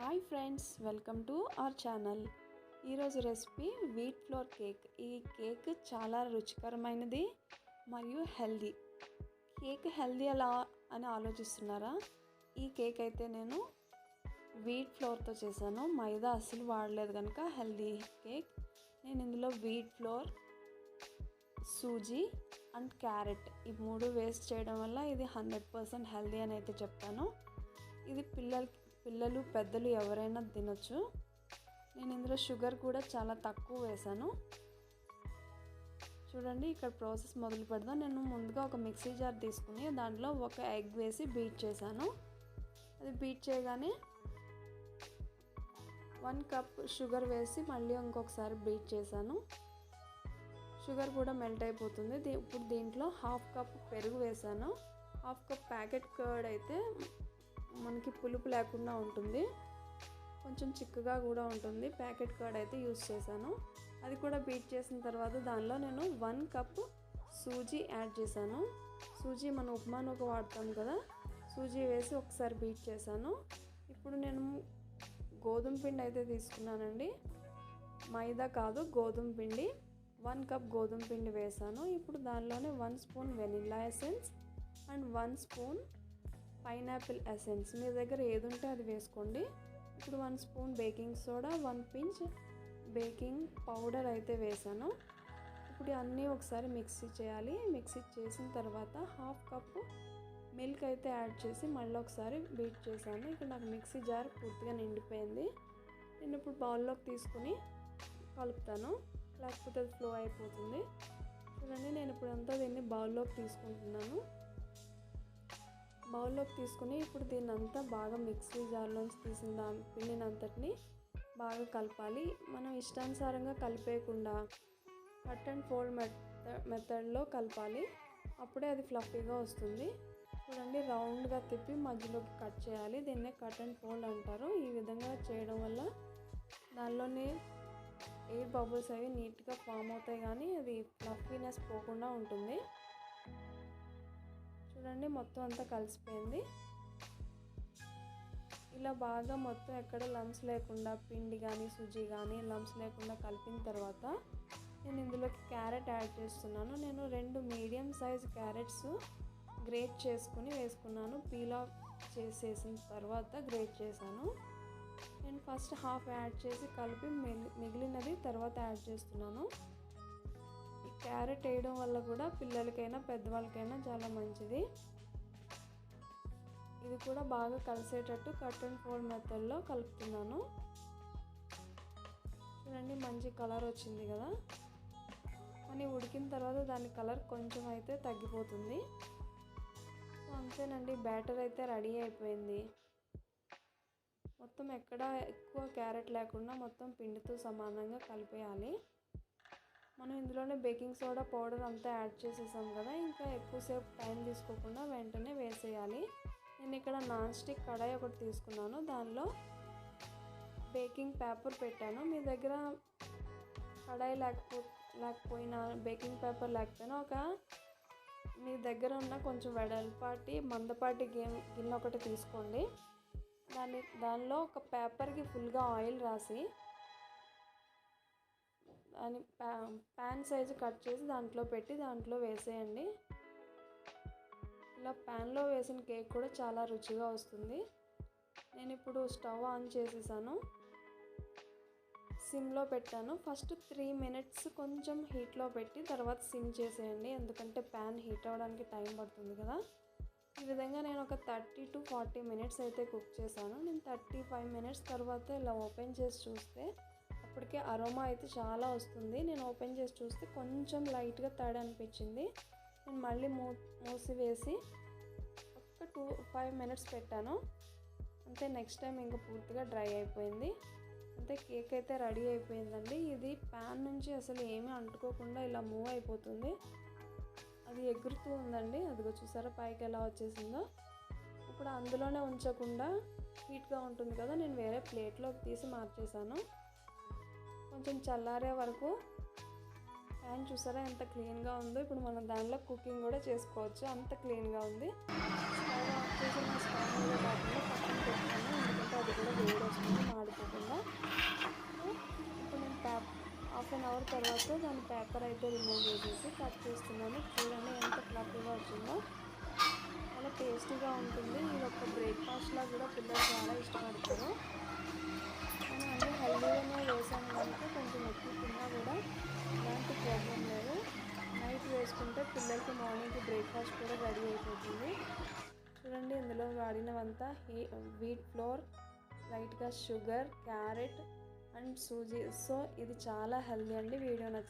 Hi friends welcome to our channel ఈరోజు recipe wheat flour cake ఈ cake చాలా రుచికరమైనది మరియు హెల్దీ కేక్ హెల్దీ ఎలా అని ఆలోచిస్తున్నారా? ఈ కేక్ అయితే నేను వీట్ ఫ్లోర్తో చేశాను. మైదా అసలు వాడలేదు కనుక హెల్దీ కేక్ నేను ఇందులో wheat flour suji and carrot ఈ మూడు వేస్ట్ చేయడం వల్ల ఇది హండ్రెడ్ పర్సెంట్ హెల్దీ అని అయితే చెప్తాను. ఇది పిల్లలకి పిల్లలు పెద్దలు ఎవరైనా తినొచ్చు. నేను ఇందులో షుగర్ కూడా చాలా తక్కువ వేశాను. చూడండి ఇక్కడ ప్రాసెస్ మొదలు పెడదాం. నేను ముందుగా ఒక మిక్సీ జార్ తీసుకుని దాంట్లో ఒక ఎగ్ వేసి బీట్ చేశాను. అది బీట్ చేయగానే వన్ కప్ షుగర్ వేసి మళ్ళీ ఇంకొకసారి బీట్ చేశాను. షుగర్ కూడా మెల్ట్ అయిపోతుంది. దీ ఇప్పుడు దీంట్లో హాఫ్ కప్ పెరుగు వేసాను హాఫ్ కప్ ప్యాకెట్ కర్డ్ అయితే మనకి పులుపు లేకుండా ఉంటుంది. కొంచెం చిక్కగా కూడా ఉంటుంది. ప్యాకెట్ కర్డ్ అయితే యూస్ చేశాను. అది కూడా బీట్ చేసిన తర్వాత దానిలో నేను వన్ కప్ సూజీ యాడ్ చేశాను. సూజీ మన ఉప్మానుకు వాడతాం కదా. సూజీ వేసి ఒకసారి బీట్ చేశాను. ఇప్పుడు నేను గోధుమ పిండి అయితే తీసుకున్నానండి. మైదా కాదు గోధుమ పిండి. వన్ కప్ గోధుమ పిండి వేసాను ఇప్పుడు దానిలోనే one spoon vanilla essence and one spoon pineapple essence. మీ దగ్గర ఏది ఉంటే అది వేసుకోండి. ఇప్పుడు one spoon baking soda one pinch baking powder అయితే వేసాను. ఇప్పుడు అన్నీ ఒకసారి మిక్సీ చేయాలి. మిక్సీ చేసిన తర్వాత హాఫ్ కప్ మిల్క్ అయితే యాడ్ చేసి మళ్ళీ ఒకసారి బీట్ చేశాను. ఇక్కడ నాకు మిక్సీ జార్ పూర్తిగా నిండిపోయింది. నేను ఇప్పుడు బౌల్లోకి తీసుకుని కలుపుతాను. లేకపోతే అది ఫ్లో అయిపోతుంది. చూడండి నేను ఇప్పుడు అంతా దీన్ని బౌల్లోకి తీసుకుంటున్నాను. బౌల్లోకి తీసుకుని ఇప్పుడు దీన్ని అంతా బాగా మిక్సీ జార్లోంచి తీసిన దా పిండిని అంతటిని బాగా కలపాలి. మనం ఇష్టానుసారంగా కలిపేయకుండా కట్ అండ్ ఫోల్డ్ మెథడ్ మెథడ్లో కలపాలి. అప్పుడే అది ఫ్లఫీగా వస్తుంది. చూడండి రౌండ్గా తిప్పి మధ్యలోకి కట్ చేయాలి. దీన్నే కట్ అండ్ ఫోల్డ్ అంటారు. ఈ విధంగా చేయడం వల్ల దానిలోని ఎయిర్ బబుల్స్ అవి నీట్గా ఫామ్ అవుతాయి కానీ అది ఫ్లఫీనెస్ పోకుండా ఉంటుంది. చూడండి మొత్తం అంతా కలిసిపోయింది. ఇలా బాగా మొత్తం ఎక్కడ లంప్స్ లేకుండా పిండి కానీ సుజీ కానీ లంప్స్ లేకుండా కలిపిన తర్వాత నేను ఇందులోకి క్యారెట్ యాడ్ చేస్తున్నాను. నేను రెండు మీడియం సైజ్ క్యారెట్స్ గ్రేట్ చేసుకుని వేసుకున్నాను. పీల్ ఆఫ్ చేసేసిన తర్వాత గ్రేట్ చేశాను. నేను ఫస్ట్ హాఫ్ యాడ్ చేసి కలిపి మిగిలినది తర్వాత యాడ్ చేస్తున్నాను. క్యారెట్ వేయడం వల్ల కూడా పిల్లలకైనా పెద్దవాళ్ళకైనా చాలా మంచిది. ఇది కూడా బాగా కలిసేటట్టు కట్ అండ్ ఫోల్డ్ మెథడ్లో కలుపుతున్నాను. చూడండి మంచి కలర్ వచ్చింది కదా. కానీ ఉడికిన తర్వాత దాని కలర్ కొంచెం అయితే తగ్గిపోతుంది. అంతేనండి బ్యాటర్ అయితే రెడీ అయిపోయింది. మొత్తం ఎక్కడ ఎక్కువ క్యారెట్ లేకుండా మొత్తం పిండితో సమానంగా కలిపేయాలి. మనం ఇందులోనే బేకింగ్ సోడా పౌడర్ అంతా యాడ్ చేసేసాం కదా. ఇంకా ఎక్కువసేపు టైం తీసుకోకుండా వెంటనే వేసేయాలి. నేను ఇక్కడ నాన్ స్టిక్ కడాయి ఒకటి తీసుకున్నాను. దానిలో బేకింగ్ పేపర్ పెట్టాను. మీ దగ్గర కడాయి లేకపో లేకపోయినా బేకింగ్ పేపర్ లేకపోయినా ఒక మీ దగ్గర ఉన్న కొంచెం వెడల్పాటి మందపాటి గేమ్ గిన్నె ఒకటి తీసుకోండి. దాని దానిలో ఒక పేపర్కి ఫుల్గా ఆయిల్ రాసి అని ప్యా ప్యాన్ సైజు కట్ చేసి దాంట్లో పెట్టి దాంట్లో వేసేయండి. ఇలా ప్యాన్లో వేసిన కేక్ కూడా చాలా రుచిగా వస్తుంది. నేను ఇప్పుడు స్టవ్ ఆన్ చేసేసాను. సిమ్లో పెట్టాను. ఫస్ట్ త్రీ మినిట్స్ కొంచెం హీట్లో పెట్టి తర్వాత సిమ్ చేసేయండి. ఎందుకంటే ప్యాన్ హీట్ అవ్వడానికి టైం పడుతుంది కదా. ఈ విధంగా నేను ఒక థర్టీ టు ఫార్టీ మినిట్స్ అయితే కుక్ చేశాను. నేను థర్టీ ఫైవ్ మినిట్స్ తర్వాత ఇలా ఓపెన్ చేసి చూస్తే అప్పటికే అరోమా అయితే చాలా వస్తుంది. నేను ఓపెన్ చేసి చూస్తే కొంచెం లైట్గా తడి అనిపించింది. నేను మళ్ళీ మూ మూసి వేసి ఒక టూ ఫైవ్ మినిట్స్ పెట్టాను. అంతే నెక్స్ట్ టైం ఇంకా పూర్తిగా డ్రై అయిపోయింది. అంతే కేక్ అయితే రెడీ అయిపోయిందండి. ఇది ప్యాన్ నుంచి అసలు ఏమీ అంటుకోకుండా ఇలా మూవ్ అయిపోతుంది. అది ఎగురుతూ ఉందండి. అదిగో చూసారా పైకి ఎలా వచ్చేసిందో. ఇప్పుడు అందులోనే ఉంచకుండా హీట్గా ఉంటుంది కదా నేను వేరే ప్లేట్లోకి తీసి మార్చేసాను కొంచెం చల్లారే వరకు ప్యాన్ చూసారా ఎంత క్లీన్గా ఉందో? ఇప్పుడు మనం దాంట్లో కుకింగ్ కూడా చేసుకోవచ్చు. అంత క్లీన్గా ఉంది. స్టవ్ ఆఫ్ చేసి పక్కన పెట్టుకున్నాను ఎందుకంటే అది కూడా వేడి వస్తుంది మాడిపోకుండా. ఇప్పుడు నేను ప్యాప్ హాఫ్ అన్ అవర్ తర్వాత దాని పేపర్ అయితే రిమూవ్ చేసేసి కట్ చేస్తున్నాను. చూడండి ఎంత ఫ్లఫీగా వచ్చిందో. చాలా టేస్టీగా ఉంటుంది. ఇది ఒక బ్రేక్ఫాస్ట్లో కూడా పిల్లలు చాలా ఇష్టపడతారు. చూడండి ఇందులో వాడినవంతా వీట్ ఫ్లోర్ లైట్గా sugar carrot and suji so ఇది చాలా హెల్దీ అండి. వీడియో నచ్చి